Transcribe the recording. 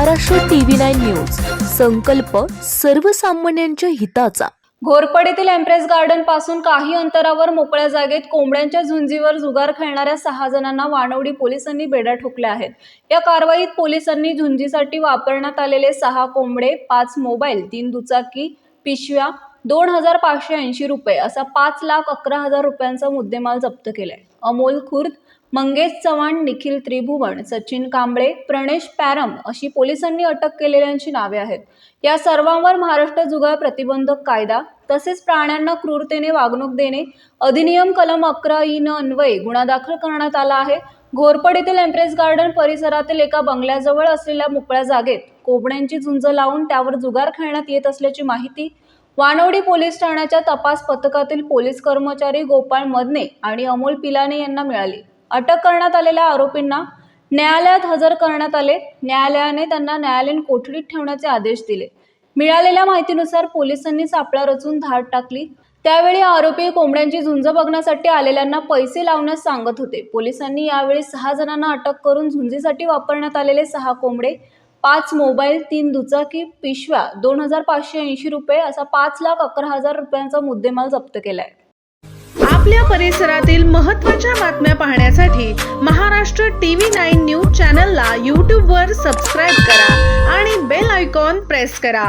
Maharashtra TV nine news. संकल्प सर्वसामान्यांच्या हिताचा. घोरपडीतील एम्प्रेस गार्डनपासून काही अंतरावर मोकळ्या जागेत कोंबड्यांच्या झुंजीवर जुगार खेळणाऱ्या सहा जणांना वानवडी पोलिसांनी बेड्या ठोकल्या आहेत. या कारवाईत पोलिसांनी झुंजीसाठी वापरण्यात आलेले सहा कोंबडे पाच मोबाईल तीन दुचाकी पिशव्या दोन हजार पाचशे ऐंशी रुपये असा पाच लाख अकरा हजार रुपयांचा मुद्देमाल जप्त केलाय. अमोल खुर्द मंगेश चव्हाण निखिल त्रिभुवन सचिन कांबळे प्रणेश पॅरम अशी पोलिसांनी अटक केलेल्यांची नावे आहेत. या सर्वांवर महाराष्ट्र जुगार प्रतिबंधक कायदा तसेच प्राण्यांना क्रूरतेने वागणूक देणे अधिनियम कलम अकरा इन अन्वये गुन्हा दाखल करण्यात आला आहे. घोरपड येथील एम्प्रेस गार्डन परिसरातील एका बंगल्याजवळ असलेल्या मोकळ्या जागेत कोबड्यांची झुंज लावून त्यावर जुगार खेळण्यात येत असल्याची माहिती वानवडी पोलीस ठाण्याच्या तपास पथकातील पोलीस कर्मचारी गोपाळ मदने आणि अमोल पिलाने यांना मिळाली. अटक करण्यात आलेल्या आरोपींना न्यायालयात हजर करण्यात आले. न्यायालयाने त्यांना न्यायालयीन कोठडीत ठेवण्याचे आदेश दिले. मिळालेल्या माहितीनुसार पोलिसांनी सापळा रचून धाड टाकली. त्यावेळी आरोपी कोंबड्यांची झुंज बघण्यासाठी आलेल्यांना पैसे लावण्यास सांगत होते. पोलिसांनी यावेळी सहा जणांना अटक करून झुंजीसाठी वापरण्यात आलेले सहा कोंबडे पाच मोबाईल तीन दुचाकी पिशव्या दोन हजार पाचशे ऐंशी रुपये असा पाच लाख अकरा हजार रुपयांचा मुद्देमाल जप्त केलाय. आपल्या परिसरातील महत्त्वाच्या बातम्या पाहण्यासाठी महाराष्ट्र टीव्ही नाईन न्यूज चॅनलला यूट्यूबवर सबस्क्राईब करा आणि बेल आयकॉन प्रेस करा.